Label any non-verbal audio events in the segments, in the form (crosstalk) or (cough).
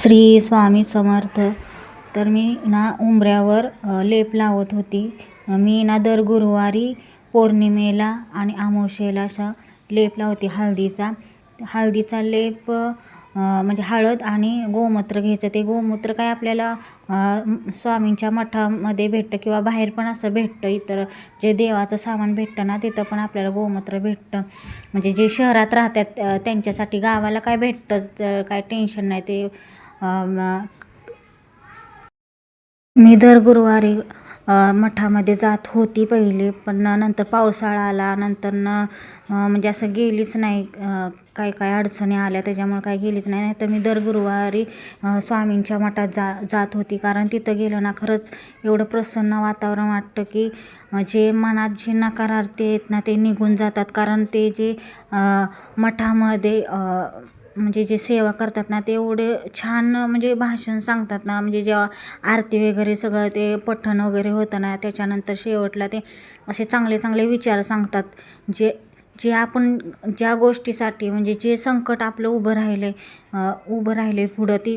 श्री स्वामी समर्थ. तर मी ना उंबऱ्यावर लेप लावत होती. मी ना दर गुरुवारी पौर्णिमेला आणि आमोशेला असा लेप लावते हळदीचा. हळदीचा लेप म्हणजे हळद आणि गोमूत्र घ्यायचं. ते गोमूत्र काय आपल्याला स्वामींच्या मठामध्ये भेटतं किंवा बाहेर पण असं भेटतं. इतर जे देवाचं सामान भेटतं ना तिथं पण आपल्याला गोमूत्र भेटतं. म्हणजे जे शहरात राहतात त्यांच्यासाठी गावाला काय भेटतंच तर काय टेन्शन नाही. ते मी दर गुरुवारी मठामध्ये जात होती पहिले पण नंतर पावसाळा आला. नंतर न म्हणजे असं गेलीच नाही काय काय अडचणी आल्या त्याच्यामुळे काय गेलीच नाही. नाहीतर मी दर गुरुवारी स्वामींच्या मठात जा जात होती. कारण तिथं गेलं ना खरंच एवढं प्रसन्न वातावरण वाटतं की जे मनात जे नकारार्थी आहेत ना ते निघून जातात. कारण ते जे मठामध्ये म्हणजे जे सेवा करतात ना ते एवढे छान म्हणजे भाषण सांगतात ना म्हणजे जेव्हा आरती वगैरे सगळं ते पठण वगैरे होतं ना त्याच्यानंतर शेवटला ते असे चांगले चांगले विचार सांगतात. जे जे आपण ज्या गोष्टीसाठी म्हणजे जे संकट आपलं उभं राहिले उभं राहिले पुढं ती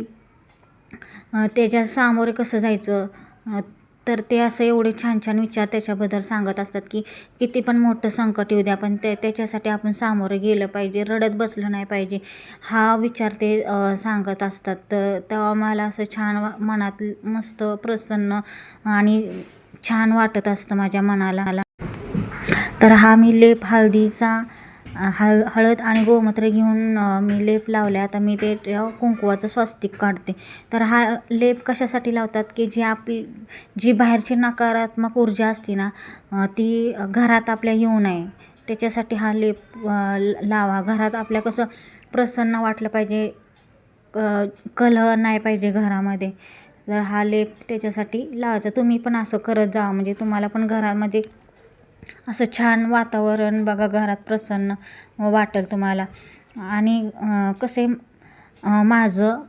त्याच्या सामोरे कसं जायचं? तर ते असं एवढे छान छान विचार त्याच्याबद्दल सांगत असतात की किती पण मोठं संकट येऊ द्या पण ते त्याच्यासाठी आपण सामोरं गेलं पाहिजे रडत बसलं नाही पाहिजे. हा विचार ते सांगत असतात. तर तेव्हा मला असं छान मनात मस्त प्रसन्न आणि छान वाटत असतं माझ्या मनाला. तर हा मी लेप हळदीचा हळ हळद आणि गोमूत्र घेऊन मी लेप लावले आता मी ते कुंकवाचं स्वस्तिक काढते. तर हा लेप कशासाठी लावतात की जी आपली जी बाहेरची नकारात्मक ऊर्जा असते ना ती घरात आपल्या येऊ नये. त्याच्यासाठी हा लेप लावा. घरात आपल्या कसं प्रसन्न वाटलं पाहिजे क कलह नाही पाहिजे घरामध्ये. तर हा लेप त्याच्यासाठी लावायचा. तुम्ही पण असं करत जा. म्हणजे तुम्हाला पण घरामध्ये म्हणजे असं छान वातावरण बघा घरात प्रसन्न वाटेल तुम्हाला. आणि कसे माझं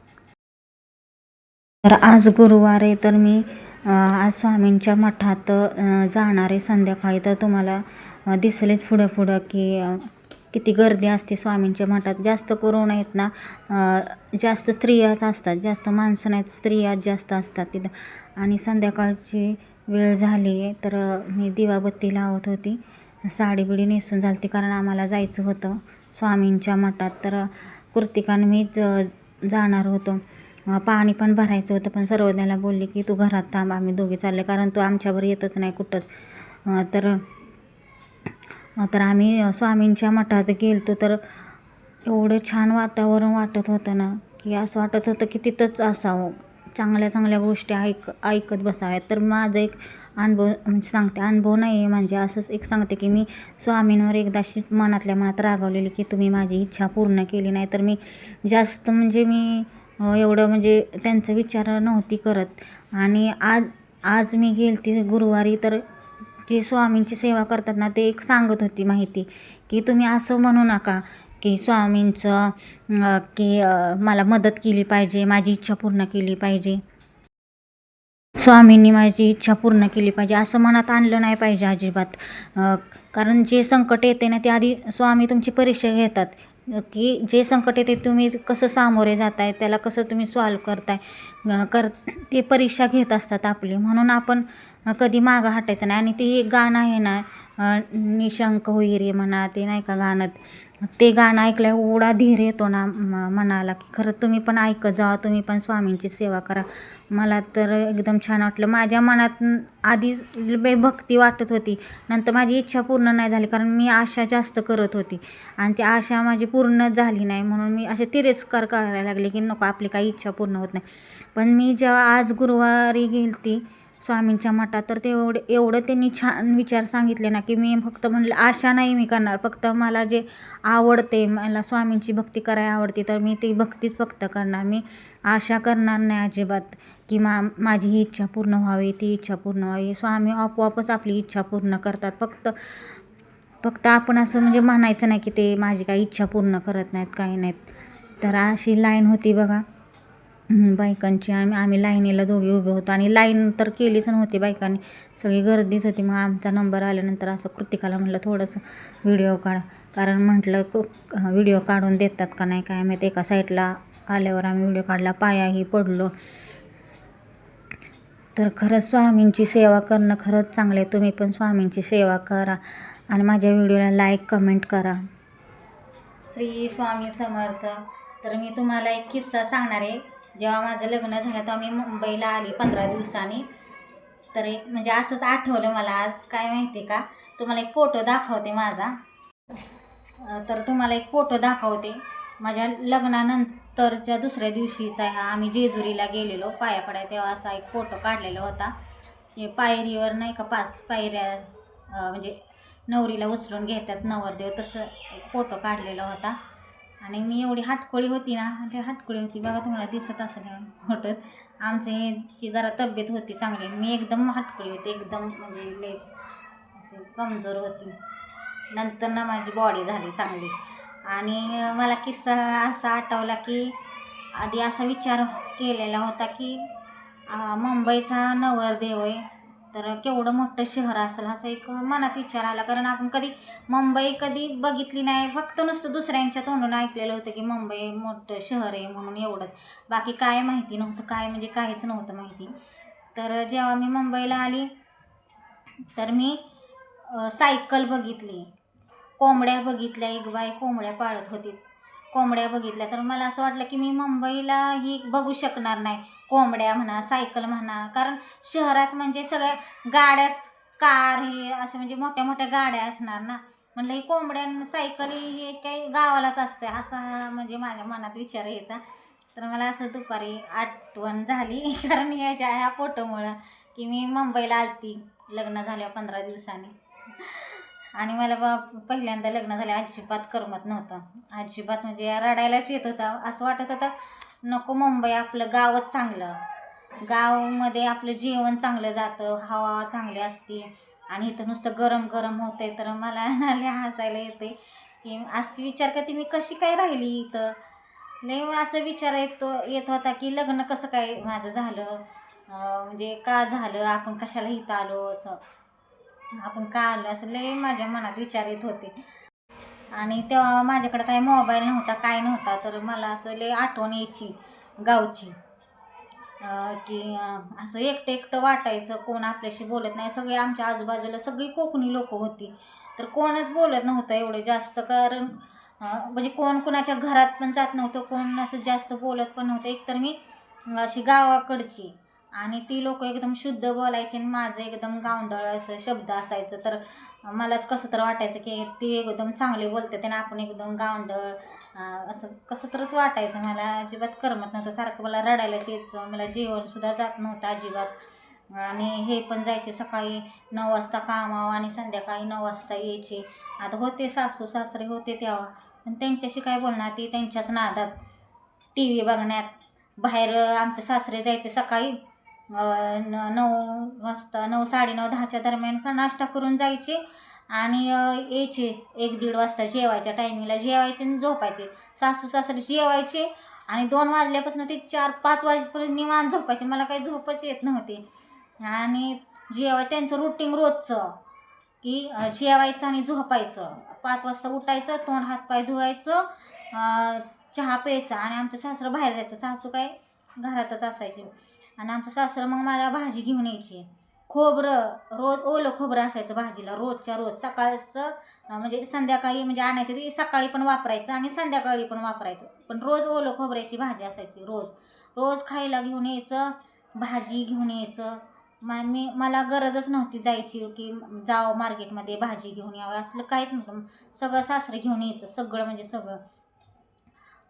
तर आज गुरुवार आहे तर मी आज स्वामींच्या मठात जाणारे जाणार आहे संध्याकाळी. तर तुम्हाला दिसलेच पुढं पुढं की किती गर्दी असते स्वामींच्या मठात. जास्त करून आहेत ना जास्त स्त्रियाच असतात. जास्त माणसं नाहीत स्त्रियाच जास्त असतात तिथं. आणि संध्याकाळची वेळ झाली आहे तर मी दिवाबत्ती लावत होती. साडी बिडी नेसून झाली कारण आम्हाला जायचं होतं स्वामींच्या मठात. तर कृतिकान कृतिकानं मी ज जाणार होतो. पाणी पण भरायचं होतं पण सर्वज्ञाला बोलली की तू घरात थांब आम्ही दोघे चालले कारण तू आमच्यावर येतच नाही कुठंच. तर तर आम्ही स्वामींच्या मठात गेलतो. तर एवढं छान वातावरण वाटत होतं ना की असं वाटत होतं की तिथंच असावं. चांगल्या चांगल्या गोष्टी ऐक ऐकत बसाव्यात. तर माझं एक अनुभव म्हणजे सांगते अनुभव नाही आहे. म्हणजे असंच एक सांगते की मी स्वामींवर एकदाशी मनातल्या मनात रागवलेली की तुम्ही माझी इच्छा पूर्ण केली नाही. तर मी जास्त म्हणजे मी एवढं म्हणजे त्यांचा विचार नव्हती करत. आणि आज आज मी गेलती गुरुवारी तर जे स्वामींची सेवा करतात ना ते एक सांगत होती माहिती की तुम्ही असं म्हणू नका. की स्वामींचं की मला मदत केली पाहिजे माझी इच्छा पूर्ण केली पाहिजे. स्वामींनी माझी इच्छा पूर्ण केली पाहिजे असं मनात आणलं नाही पाहिजे अजिबात. कारण जे संकट येते ना ते आधी स्वामी तुमची परीक्षा घेतात. की जे संकट येते तुम्ही कसं सामोरे जाताय त्याला कसं तुम्ही सॉल्व करताय कर ते परीक्षा घेत असतात आपली. म्हणून आपण कधी मागं हटायचं नाही. आणि ते एक गाणं आहे ना निशंक होईरे म्हणा ते नाही का गाणं? ते गाणं ऐकल्यावर एवढा धीर येतो ना म- मनाला की खरं तुम्ही पण ऐकत जा तुम्ही पण स्वामींची सेवा करा. मला तर एकदम छान वाटलं. माझ्या मनात आधी भक्ती वाटत होती. नंतर माझी इच्छा पूर्ण नाही झाली कारण मी आशा जास्त करत होती. आणि ती आशा माझी पूर्ण झाली नाही म्हणून मी असे तिरस्कार करायला लागले की नको आपली काही इच्छा पूर्ण होत नाही. पण मी जेव्हा आज गुरुवारी गेली होती स्वामींच्या मठात. तर ते एवढं एवढं त्यांनी छान विचार सांगितले ना की मी फक्त म्हणलं आशा नाही मी करणार फक्त मला जे आवडते मला स्वामींची भक्ती करायला आवडते तर मी ती भक्तीच फक्त करणार. मी आशा करणार नाही अजिबात की मा माझी ही इच्छा पूर्ण व्हावी ती इच्छा पूर्ण व्हावी. स्वामी आपोआपच आपली इच्छा पूर्ण करतात. फक्त फक्त आपण असं म्हणजे म्हणायचं नाही की ते माझी काही इच्छा पूर्ण करत नाहीत काही नाहीत. तर अशी लाईन होती बघा. बायकांची. आम्ही आम्ही लाईनीला दोघी उभे होतो. आणि लाईन तर केलीच नव्हती बायकांनी. सगळी गर्दीच होती. मग आमचा नंबर आल्यानंतर असं कृतिकाला म्हटलं थोडंसं व्हिडिओ काढा. कारण म्हटलं व्हिडिओ काढून देतात का नाही काय माहीत? एका साईडला आल्यावर आम्ही व्हिडिओ काढला पायाही पडलो. तर खरंच स्वामींची सेवा करणं खरंच चांगलं आहे. तुम्ही पण स्वामींची सेवा करा. आणि माझ्या व्हिडिओला लाईक कमेंट करा. श्री स्वामी समर्थ. तर मी तुम्हाला एक किस्सा सांगणार आहे. जेव्हा माझं लग्न झालं तेव्हा मी मुंबईला आली पंधरा दिवसांनी. तर एक म्हणजे असंच आठवलं मला आज काय माहिती आहे का? तुम्हाला एक फोटो दाखवते माझा. तर तुम्हाला एक फोटो दाखवते. माझ्या लग्नानंतरच्या दुसऱ्या दिवशीचा हा आम्ही जेजुरीला गेलेलो पाया पडाय तेव्हा असा एक फोटो काढलेला होता. ते पायरीवर नाही का पाच पायऱ्या म्हणजे नवरीला उचलून घेतात नवरदेव तसं एक फोटो काढलेला होता. आणि मी एवढी हाटकोळी होती ना ते हाटकोळी होती. बघा तुम्हाला दिसत असेल मोठत फोटोत आमची जरा तब्येत होती चांगली. मी एकदम हाटकोळी होती. एकदम म्हणजे लेच अशी कमजोर होती. नंतर ना माझी बॉडी झाली चांगली. आणि मला किस्सा असा आठवला की आधी असा विचार केलेला होता की मुंबईचा नवरदेव आहे. तर केवढं मोठं शहर असेल असं एक मनात विचार आला. कारण आपण कधी मुंबई कधी बघितली नाही. फक्त नुसतं दुसऱ्यांच्या तोंडून ऐकलेलं होतं की मुंबई मोठं शहर आहे म्हणून एवढंच. बाकी काय माहिती नव्हतं. काय म्हणजे काहीच नव्हतं माहिती. तर जेव्हा मी मुंबईला आली तर मी सायकल बघितली. कोंबड्या बघितल्या. एक बाई कोंबड्या पाळत होती. कोंबड्या बघितल्या तर मला असं वाटलं की मी मुंबईला ही बघू शकणार नाही. कोंबड्या म्हणा सायकल म्हणा. कारण शहरात म्हणजे सगळ्या गाड्याच कार हे असं म्हणजे मोठ्या मोठ्या गाड्या असणार ना. म्हणलं ही कोंबड्या सायकल हे काही गावालाच असते असा म्हणजे माझ्या मनात विचार यायचा. तर मला असं दुपारी आठवण झाली. (laughs) कारण याच्या ह्या फोटोमुळं की मी मुंबईला आलती लग्न झाल्या पंधरा दिवसांनी. आणि मला बा पहिल्यांदा लग्न झालं अजिबात करमत नव्हतं. अजिबात म्हणजे रडायलाच येत होतं. असं वाटत होतं नको मुंबई आपलं गावच चांगलं. गावमध्ये आपलं जेवण चांगलं जातं हवा चांगली असते आणि इथं नुसतं गरम गरम होतंय. तर मला (laughs) लय हसायला येते की असं विचार करते मी कशी काय राहिली इथं? नाही असं विचार येतो येत होता की लग्न कसं काय माझं झालं? म्हणजे का झालं? आपण कशाला इथं आलो? असं. आपण का आलो असं लय माझ्या मनात विचार येत होते. आणि तेव्हा माझ्याकडे काही मोबाईल नव्हता काय नव्हता तर मला असं लय आठवण यायची गावची. की असं एकटं एकटं वाटायचं कोण आपल्याशी बोलत नाही. सगळे आमच्या आजूबाजूला सगळी कोकणी लोक होती. तर कोणच बोलत नव्हतं एवढं जास्त कारण म्हणजे कोण कोणाच्या घरात पण जात नव्हतं कोण असं जास्त बोलत पण नव्हतं. एकतर मी अशी गावाकडची आणि ती लोक एकदम शुद्ध बोलायची आणि माझं एकदम गावंडळ असं शब्द असायचं. तर मलाच कसं तर वाटायचं की ती एकदम चांगली बोलते आणि आपण एकदम गावंडळ असं कसं तरच वाटायचं. मला अजिबात करमत नव्हतं. सारखं मला रडायलाच यायचं. मला जेवणसुद्धा जात नव्हतं अजिबात. आणि हे पण जायचे सकाळी नऊ वाजता कामावं आणि संध्याकाळी नऊ वाजता यायचे. आता होते सासू सासरे होते तेव्हा. पण त्यांच्याशी काय बोलणार? ती त्यांच्याच नादात. टी व्ही बघण्यात. बाहेर आमचे सासरे जायचे सकाळी. न नऊ वाजता नऊ साडेनऊ दहाच्या दरम्यान नाश्ता करून जायचे आणि यायचे एक दीड वाजता जेवायच्या टायमिंगला. जेवायचे आणि झोपायचे. सासू सासरे जेवायचे आणि दोन वाजल्यापासून ते चार पाच वाजेपर्यंत निवांत झोपायचे. मला काही झोपच येत नव्हती. आणि जेवाय त्यांचं रुटीन रोजचं की जेवायचं आणि झोपायचं. पाच वाजता उठायचं तोंड हातपाय धुवायचं चहा प्यायचा आणि आमचं सासरं बाहेर जायचं. सासू काय घरातच असायचे. आणि आमचं सासरं मग मला भाजी घेऊन यायची. खोबरं रोज ओलं खोबरं असायचं भाजीला रोजच्या रोज. सकाळचं म्हणजे संध्याकाळी म्हणजे आणायचं ते सकाळी पण वापरायचं आणि संध्याकाळी पण वापरायचं. पण रोज ओलं खोबऱ्याची भाजी असायची रोज. रोज खायला घेऊन यायचं भाजी घेऊन यायचं. मा मी मला गरजच नव्हती जायची की जावं मार्केटमध्ये भाजी घेऊन यावं असलं काहीच नव्हतं. सगळं सासरे घेऊन यायचं सगळं म्हणजे सगळं.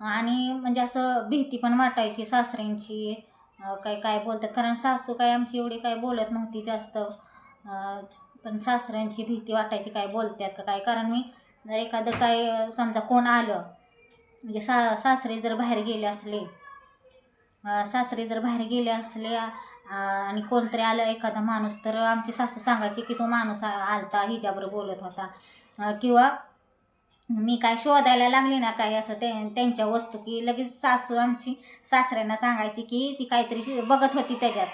आणि म्हणजे असं भीती पण वाटायची सासऱ्यांची. काय काय बोलतात? कारण सासू काय आमची एवढी काय बोलत नव्हती जास्त. पण सासऱ्यांची भीती वाटायची काय बोलतात का काय? कारण मी जर एखादं काय समजा कोण आलं म्हणजे सा सासरे जर बाहेर गेले असले सासरे जर बाहेर गेले असले आणि कोणतरी आलं एखादा माणूस तर आमची सासू सांगायची की तो माणूस आलता हिच्याबरोबर बोलत होता. किंवा मी काय शोधायला लागली ना काय असं ते त्यांच्या वस्तू की लगेच सासू आमची सासऱ्यांना सांगायची की ती काहीतरी बघत होती त्याच्यात.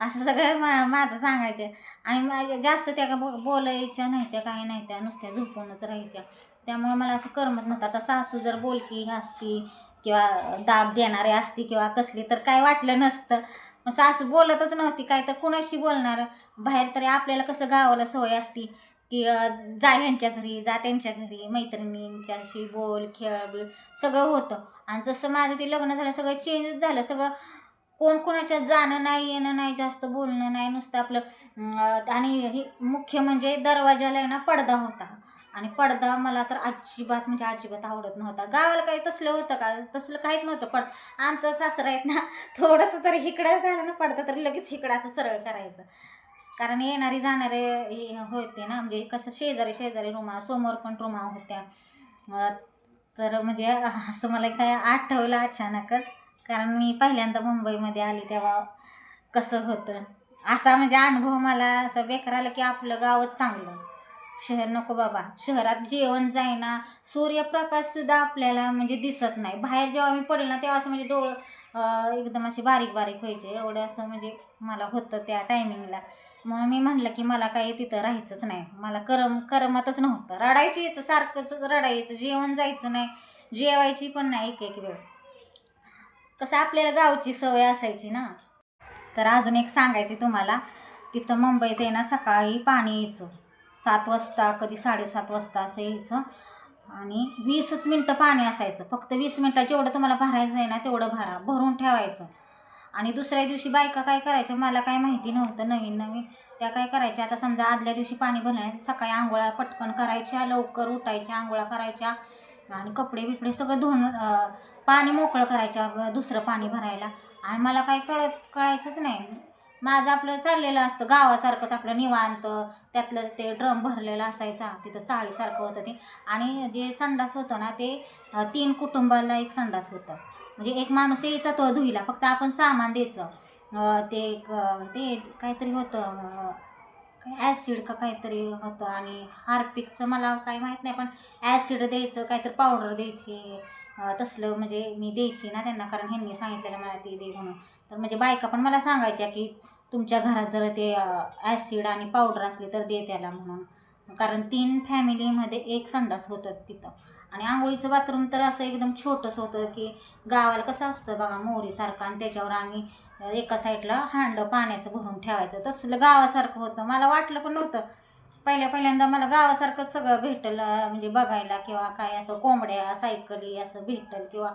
असं सगळं मा माझं सांगायचं. आणि मा- जास्त त्या का बो बोलायच्या नाही त्या काही नाही त्या नुसत्या झोपूनच राहायच्या. त्यामुळं मला असं करमत नव्हतं. आता सासू जर बोलकी असती किंवा दाब देणारे असती किंवा कसली तर काय वाटलं नसतं. मग सासू बोलतच नव्हती काय तर कुणाशी बोलणार? बाहेर तरी आपल्याला कसं गावाला सवय असती? की जा ह्यांच्या घरी जा त्यांच्या घरी मैत्रिणींच्याशी बोल खेळ बिळ सगळं होतं. आणि जसं माझं ते लग्न झालं सगळं चेंजच झालं सगळं कोण कोणाच्या जाणं नाही येणं नाही जास्त बोलणं नाही नुसतं आपलं आणि हे मुख्य म्हणजे दरवाजाला आहे ना पडदा होता. आणि पडदा मला तर अजिबात म्हणजे अजिबात आवडत नव्हता. गावाला काही तसलं होतं का? तसलं काहीच नव्हतं पण आमचं सासरं आहेत ना थोडंसं जरी इकडं झालं ना पडदा तरी लगेच इकडं असं सरळ करायचं. कारण येणारी जाणारे हे होते ना म्हणजे कसं शेजारी शेजारी रुमा समोर पण रुमा होत्या. तर म्हणजे असं मला काय आठवलं अचानकच कारण मी पहिल्यांदा मुंबईमध्ये आली तेव्हा कसं होतं. असा म्हणजे अनुभव मला असं बेकार आलं की आपलं गावच चांगलं. शहर नको बाबा. शहरात जेवण जाईना सूर्यप्रकाशसुद्धा आपल्याला म्हणजे दिसत नाही. बाहेर जेव्हा मी पडेल ना तेव्हा असं म्हणजे डोळं एकदम असे बारीक बारीक व्हायचे. एवढं असं म्हणजे मला होतं त्या टायमिंगला मग मी म्हणलं की मला काही तिथं राहायचंच नाही. मला करम करमतच नव्हतं. रडायचं यायचं सारखंच रडायचं जेवण जायचं नाही. जेवायची पण नाही एक एक वेळ. कसं आपल्याला गावची सवय असायची ना. तर अजून एक सांगायची तुम्हाला. तिथं मुंबईत आहे ना सकाळी पाणी यायचं. सात वाजता कधी साडेसात वाजता असं यायचं. आणि वीसच मिनटं पाणी असायचं. फक्त वीस मिनटं जेवढं तुम्हाला भरायचं आहे ना तेवढं भरा. भरून ठेवायचं. आणि दुसऱ्या दिवशी बायका काय करायच्या? मला काय माहिती नव्हतं. नवीन नवीन. त्या काय करायच्या? आता समजा आदल्या दिवशी पाणी भरलं सकाळी आंघोळा पटकन करायच्या लवकर उठायच्या आंघोळा करायच्या आणि कपडे बिपडे सगळं धुवून पाणी मोकळं करायच्या दुसरं पाणी भरायला. आणि मला काय कळत कळायचंच नाही. माझं आपलं चाललेलं असतं. गावासारखंच आपलं निवांत. त्यातलं ते ड्रम भरलेलं असायचा. तिथं चाळीसारखं होतं ते. आणि जे संडास होतं ना ते तीन कुटुंबाला एक संडास होतं. म्हणजे एक माणूस यायचा तो धुईला. फक्त आपण सामान द्यायचं. ते एक ते काहीतरी होतं काय ॲसिड का काहीतरी होतं आणि हार्पिकचं मला काही माहीत नाही पण ॲसिड द्यायचं काहीतरी पावडर द्यायची. तसलं म्हणजे मी द्यायची ना त्यांना कारण ह्यांनी सांगितलेलं मला ते दे म्हणून. तर म्हणजे बायका पण मला सांगायच्या की तुमच्या घरात जर ते ॲसिड आणि पावडर असली तर दे त्याला म्हणून. कारण तीन फॅमिलीमध्ये एक संडास होतं तिथं. आणि आंघोळीचं बाथरूम तर असं एकदम छोटंसं होतं की गावाला कसं असतं बघा मोहरीसारखं आणि त्याच्यावर आम्ही एका साईडला हांडलं पाण्याचं भरून ठेवायचं. तसलं गावासारखं होतं. मला वाटलं पण नव्हतं. पहिल्या पहिल्यांदा मला गावासारखं सगळं भेटलं म्हणजे बघायला किंवा काय असं कोंबड्या सायकली असं भेटल किंवा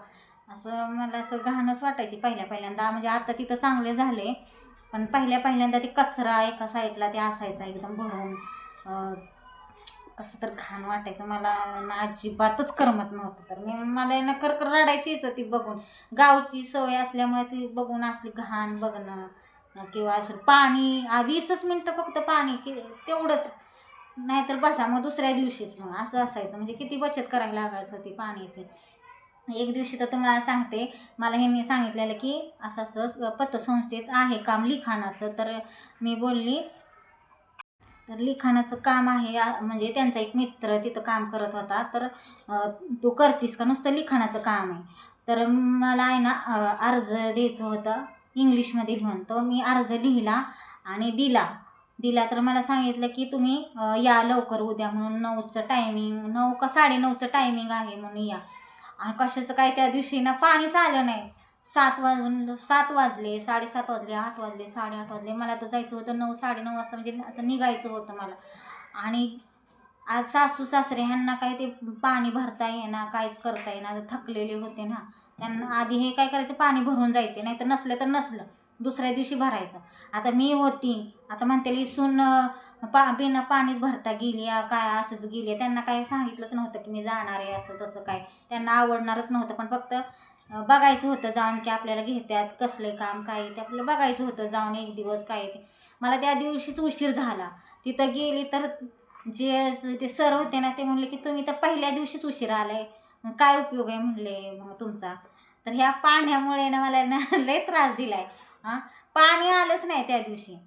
असं मला असं घाणच वाटायची पहिल्या पहिल्यांदा. म्हणजे आता तिथं चांगले झाले पण पहिल्या पहिल्यांदा ते कचरा एका साईडला ते असायचा एकदम भरून कसं तर घाण वाटायचं. मला ना अजिबातच करमत नव्हतं तर. मी मला ना करकर रडायचीच ती बघून. गावची सवय असल्यामुळे ती बघून असली घाण बघणं किंवा असं पाणी वीसच मिनटं फक्त पाणी की तेवढंच. नाहीतर बसा मग दुसऱ्या दिवशीच मग असं असायचं. म्हणजे किती बचत करायला लागायचं ती पाण्याची. एक दिवशी तर तुम्हाला सांगते मला ह्यांनी सांगितलेलं की असं असं पतसंस्थेत आहे काम लिखाणाचं. तर मी बोलली तर लिखाणाचं काम आहे म्हणजे त्यांचा एक मित्र तिथं काम करत होता तर तू करतीस का? नुसतं लिखाणाचं काम आहे. तर मला आहे ना अर्ज द्यायचं होतं इंग्लिशमध्ये लिहून. तो मी अर्ज लिहिला आणि दिला. दिला तर मला सांगितलं की तुम्ही या लवकर उद्या म्हणून नऊचं टायमिंग नऊ का साडेनऊचं टायमिंग आहे म्हणून या. आणि कशाचं काय त्या दिवशी ना पाणीच आलं नाही. सात वाजून सात वाजले साडेसात वाजले आठ वाजले साडेआठ वाजले. मला तर जायचं होतं नऊ साडेनऊ वाजता म्हणजे असं निघायचं होतं मला. आणि आज सासू सासरे ह्यांना काय ते पाणी भरता येणार काहीच करता येईना थकलेले होते ना. त्यांना आधी हे काय करायचं पाणी भरून जायचे नाही तर नसलं तर नसलं दुसऱ्या दिवशी भरायचं. आता मी होती आता म्हणते सून पा बिना पाणीच भरता गेली काय असंच गेली आहे. त्यांना काही सांगितलंच नव्हतं की मी जाणार आहे असं तसं काय. त्यांना आवडणारच नव्हतं पण फक्त बघायचं होतं जाऊन की आपल्याला घेतात कसले काम काय ते आपलं बघायचं होतं जाऊन एक दिवस काय ते. मला त्या दिवशीच उशीर झाला. तिथं गेली तर जे ते सर होते ना ते म्हणले की तुम्ही तर पहिल्या दिवशीच उशीर आलाय. काय उपयोग आहे म्हणले मग तुमचा? तर ह्या पाण्यामुळे ना मला ना (laughs) लय त्रास दिलाय. हां पाणी आलंच नाही त्या दिवशी.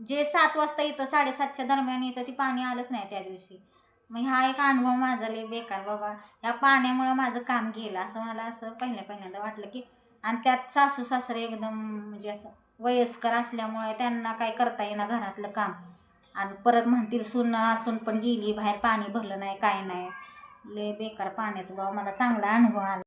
जे सात वाजता येतं साडेसातच्या दरम्यान येतं ते पाणी आलंच नाही त्या दिवशी. मग हा एक अनुभव माझा लई बेकार बाबा. ह्या पाण्यामुळं माझं काम गेलं. असं मला असं पहिल्या पहिल्यांदा वाटलं की आणि त्यात सासू सासरे एकदम म्हणजे असं वयस्कर असल्यामुळे त्यांना काय करता येईना घरातलं काम. आणि परत म्हणतील सून असून पण गेली बाहेर पाणी भरलं नाही काय नाही. लय बेकार पाण्याचं बाबा. मला चांगला अनुभव आला.